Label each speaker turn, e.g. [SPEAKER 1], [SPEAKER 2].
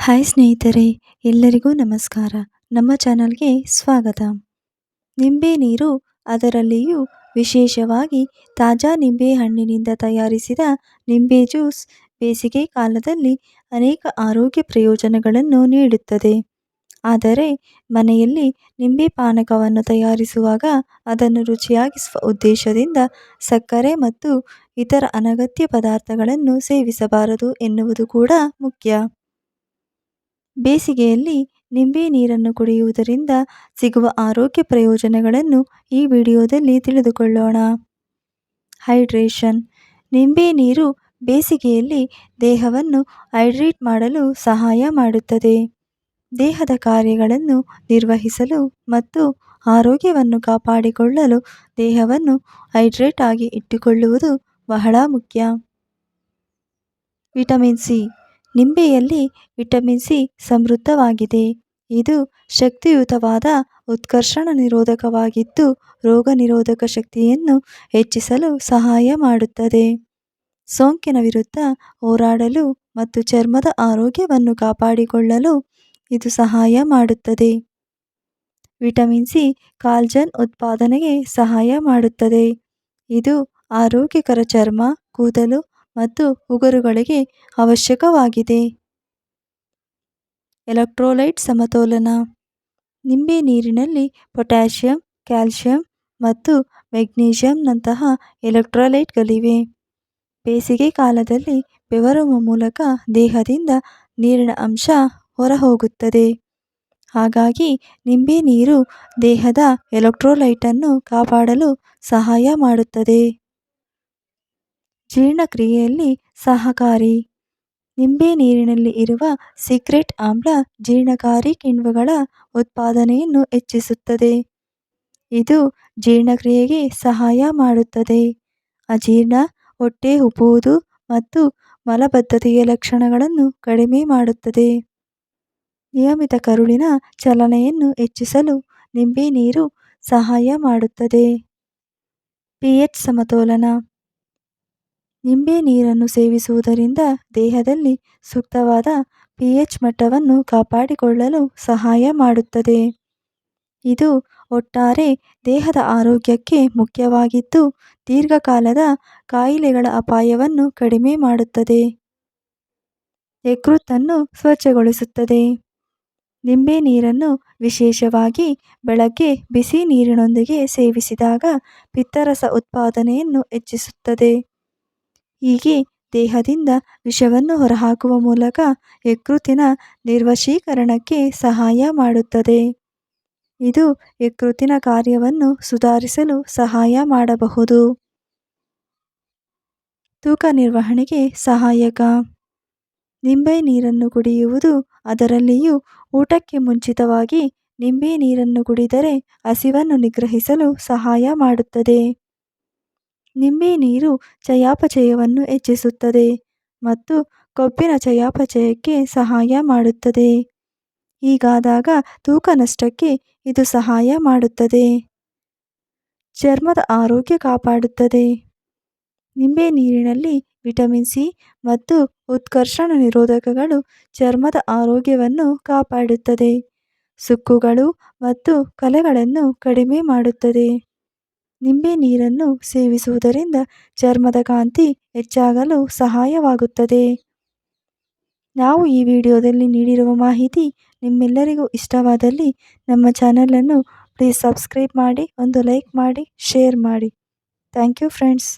[SPEAKER 1] Hi ಸ್ನೇಹಿತರೆ, ಎಲ್ಲರಿಗೂ ನಮಸ್ಕಾರ. ನಮ್ಮ ಚಾನಲ್ಗೆ ಸ್ವಾಗತ. ನಿಂಬೆ ನೀರು ಅದರಲ್ಲಿಯೂ ವಿಶೇಷವಾಗಿ ತಾಜಾ ನಿಂಬೆ ಹಣ್ಣಿನಿಂದ ತಯಾರಿಸಿದ ನಿಂಬೆ ಜ್ಯೂಸ್ ಬೇಸಿಗೆ ಕಾಲದಲ್ಲಿ ಅನೇಕ ಆರೋಗ್ಯ ಪ್ರಯೋಜನಗಳನ್ನು ನೀಡುತ್ತದೆ. ಆದರೆ, ಮನೆಯಲ್ಲಿ ನಿಂಬೆ ಪಾನಕವನ್ನು ತಯಾರಿಸುವಾಗ ಅದನ್ನು ರುಚಿಯಾಗಿಸುವ ಉದ್ದೇಶದಿಂದ ಸಕ್ಕರೆ ಮತ್ತು ಇತರ ಅನಗತ್ಯ ಪದಾರ್ಥಗಳನ್ನು ಸೇವಿಸಬಾರದು ಎನ್ನುವುದು ಕೂಡ ಮುಖ್ಯ. ಬೇಸಿಗೆಯಲ್ಲಿ ನಿಂಬೆ ನೀರನ್ನು ಕುಡಿಯುವುದರಿಂದ ಸಿಗುವ ಆರೋಗ್ಯ ಪ್ರಯೋಜನಗಳನ್ನು ಈ ವಿಡಿಯೋದಲ್ಲಿ ತಿಳಿದುಕೊಳ್ಳೋಣ. ಹೈಡ್ರೇಷನ್. ನಿಂಬೆ ನೀರು ಬೇಸಿಗೆಯಲ್ಲಿ ದೇಹವನ್ನು ಹೈಡ್ರೇಟ್ ಮಾಡಲು ಸಹಾಯ ಮಾಡುತ್ತದೆ. ದೇಹದ ಕಾರ್ಯಗಳನ್ನು ನಿರ್ವಹಿಸಲು ಮತ್ತು ಆರೋಗ್ಯವನ್ನು ಕಾಪಾಡಿಕೊಳ್ಳಲು ದೇಹವನ್ನು ಹೈಡ್ರೇಟ್ ಆಗಿ ಇಟ್ಟುಕೊಳ್ಳುವುದು ಬಹಳ ಮುಖ್ಯ. Vitamin C. ನಿಂಬೆಯಲ್ಲಿ ವಿಟಮಿನ್ ಸಿ ಸಮೃದ್ಧವಾಗಿದೆ. ಇದು ಶಕ್ತಿಯುತವಾದ ಉತ್ಕರ್ಷಣ ನಿರೋಧಕವಾಗಿದ್ದು ರೋಗ ನಿರೋಧಕ ಶಕ್ತಿಯನ್ನು ಹೆಚ್ಚಿಸಲು ಸಹಾಯ ಮಾಡುತ್ತದೆ. ಸೋಂಕಿನ ವಿರುದ್ಧ ಹೋರಾಡಲು ಮತ್ತು ಚರ್ಮದ ಆರೋಗ್ಯವನ್ನು ಕಾಪಾಡಿಕೊಳ್ಳಲು ಇದು ಸಹಾಯ ಮಾಡುತ್ತದೆ. ವಿಟಮಿನ್ ಸಿ ಕಾಲ್ಜನ್ ಉತ್ಪಾದನೆಗೆ ಸಹಾಯ ಮಾಡುತ್ತದೆ. ಇದು ಆರೋಗ್ಯಕರ ಚರ್ಮ, ಕೂದಲು ಮತ್ತು ಉಗುರುಗಳಿಗೆ ಅವಶ್ಯಕವಾಗಿದೆ. ಎಲೆಕ್ಟ್ರೋಲೈಟ್ ಸಮತೋಲನ ನಿಂಬೆ ನೀರಿನಲ್ಲಿ ಪೊಟ್ಯಾಷಿಯಂ ಕ್ಯಾಲ್ಸಿಯಂ ಮತ್ತು ಮೆಗ್ನೀಷಿಯಂನಂತಹ ಎಲೆಕ್ಟ್ರೋಲೈಟ್ಗಳಿವೆ. ಬೇಸಿಗೆ ಕಾಲದಲ್ಲಿ ಬೆವರುವ ಮೂಲಕ ದೇಹದಿಂದ ನೀರಿನ ಅಂಶ ಹೊರಹೋಗುತ್ತದೆ. ಹಾಗಾಗಿ ನಿಂಬೆ ನೀರು ದೇಹದ ಎಲೆಕ್ಟ್ರೋಲೈಟನ್ನು ಕಾಪಾಡಲು ಸಹಾಯ ಮಾಡುತ್ತದೆ. ಜೀರ್ಣಕ್ರಿಯೆಯಲ್ಲಿ ಸಹಕಾರಿ. ನಿಂಬೆ ನೀರಿನಲ್ಲಿ ಇರುವ ಸೀಕ್ರೆಟ್ ಆಮ್ಲ ಜೀರ್ಣಕಾರಿ ಕಿಣ್ವಗಳ ಉತ್ಪಾದನೆಯನ್ನು ಹೆಚ್ಚಿಸುತ್ತದೆ. ಇದು ಜೀರ್ಣಕ್ರಿಯೆಗೆ ಸಹಾಯ ಮಾಡುತ್ತದೆ. ಅಜೀರ್ಣ, ಹೊಟ್ಟೆ ಉಬ್ಬುವುದು ಮತ್ತು ಮಲಬದ್ಧತೆಯ ಲಕ್ಷಣಗಳನ್ನು ಕಡಿಮೆ ಮಾಡುತ್ತದೆ. ನಿಯಮಿತ ಕರುಳಿನ ಚಲನೆಯನ್ನು ಹೆಚ್ಚಿಸಲು ನಿಂಬೆ ನೀರು ಸಹಾಯ ಮಾಡುತ್ತದೆ. ಪಿ ಎಚ್ ಸಮತೋಲನ. ನಿಂಬೆ ನೀರನ್ನು ಸೇವಿಸುವುದರಿಂದ ದೇಹದಲ್ಲಿ ಸೂಕ್ತವಾದ ಪಿಎಚ್ ಮಟ್ಟವನ್ನು ಕಾಪಾಡಿಕೊಳ್ಳಲು ಸಹಾಯ ಮಾಡುತ್ತದೆ. ಇದು ಒಟ್ಟಾರೆ ದೇಹದ ಆರೋಗ್ಯಕ್ಕೆ ಮುಖ್ಯವಾಗಿದ್ದು, ದೀರ್ಘಕಾಲದ ಕಾಯಿಲೆಗಳ ಅಪಾಯವನ್ನು ಕಡಿಮೆ ಮಾಡುತ್ತದೆ. ಯಕೃತ್ತನ್ನು ಸ್ವಚ್ಛಗೊಳಿಸುತ್ತದೆ. ನಿಂಬೆ ನೀರನ್ನು ವಿಶೇಷವಾಗಿ ಬೆಳಗ್ಗೆ ಬಿಸಿ ನೀರಿನೊಂದಿಗೆ ಸೇವಿಸಿದಾಗ ಪಿತ್ತರಸ ಉತ್ಪಾದನೆಯನ್ನು ಹೆಚ್ಚಿಸುತ್ತದೆ. ಹೀಗೆ ದೇಹದಿಂದ ವಿಷವನ್ನು ಹೊರಹಾಕುವ ಮೂಲಕ ಯಕೃತಿನ ನಿರ್ವಶೀಕರಣಕ್ಕೆ ಸಹಾಯ ಮಾಡುತ್ತದೆ. ಇದು ಯಕೃತಿನ ಕಾರ್ಯವನ್ನು ಸುಧಾರಿಸಲು ಸಹಾಯ ಮಾಡಬಹುದು. ತೂಕ ನಿರ್ವಹಣೆಗೆ ಸಹಾಯಕ. ನಿಂಬೆ ನೀರನ್ನು ಕುಡಿಯುವುದು ಅದರಲ್ಲಿಯೂ ಊಟಕ್ಕೆ ಮುಂಚಿತವಾಗಿ ನಿಂಬೆ ನೀರನ್ನು ಕುಡಿದರೆ ಹಸಿವನ್ನು ನಿಗ್ರಹಿಸಲು ಸಹಾಯ ಮಾಡುತ್ತದೆ. ನಿಂಬೆ ನೀರು ಚಯಾಪಚಯವನ್ನು ಹೆಚ್ಚಿಸುತ್ತದೆ ಮತ್ತು ಕೊಬ್ಬಿನ ಚಯಾಪಚಯಕ್ಕೆ ಸಹಾಯ ಮಾಡುತ್ತದೆ. ಹೀಗಾದಾಗ ತೂಕ ನಷ್ಟಕ್ಕೆ ಇದು ಸಹಾಯ ಮಾಡುತ್ತದೆ. ಚರ್ಮದ ಆರೋಗ್ಯ ಕಾಪಾಡುತ್ತದೆ. ನಿಂಬೆ ನೀರಿನಲ್ಲಿ ವಿಟಮಿನ್ ಸಿ ಮತ್ತು ಉತ್ಕರ್ಷಣ ನಿರೋಧಕಗಳು ಚರ್ಮದ ಆರೋಗ್ಯವನ್ನು ಕಾಪಾಡುತ್ತದೆ. ಸುಕ್ಕುಗಳು ಮತ್ತು ಕಲೆಗಳನ್ನು ಕಡಿಮೆ ಮಾಡುತ್ತದೆ. ನಿಂಬೆ ನೀರನ್ನು ಸೇವಿಸುವುದರಿಂದ ಚರ್ಮದ ಕಾಂತಿ ಹೆಚ್ಚಾಗಲು ಸಹಾಯವಾಗುತ್ತದೆ. ನಾವು ಈ ವಿಡಿಯೋದಲ್ಲಿ ನೀಡಿರುವ ಮಾಹಿತಿ ನಿಮ್ಮೆಲ್ಲರಿಗೂ ಇಷ್ಟವಾದಲ್ಲಿ ನಮ್ಮ ಚಾನಲನ್ನು ಪ್ಲೀಸ್ ಸಬ್ಸ್ಕ್ರೈಬ್ ಮಾಡಿ, ಒಂದು ಲೈಕ್ ಮಾಡಿ, ಶೇರ್ ಮಾಡಿ. Thank you friends.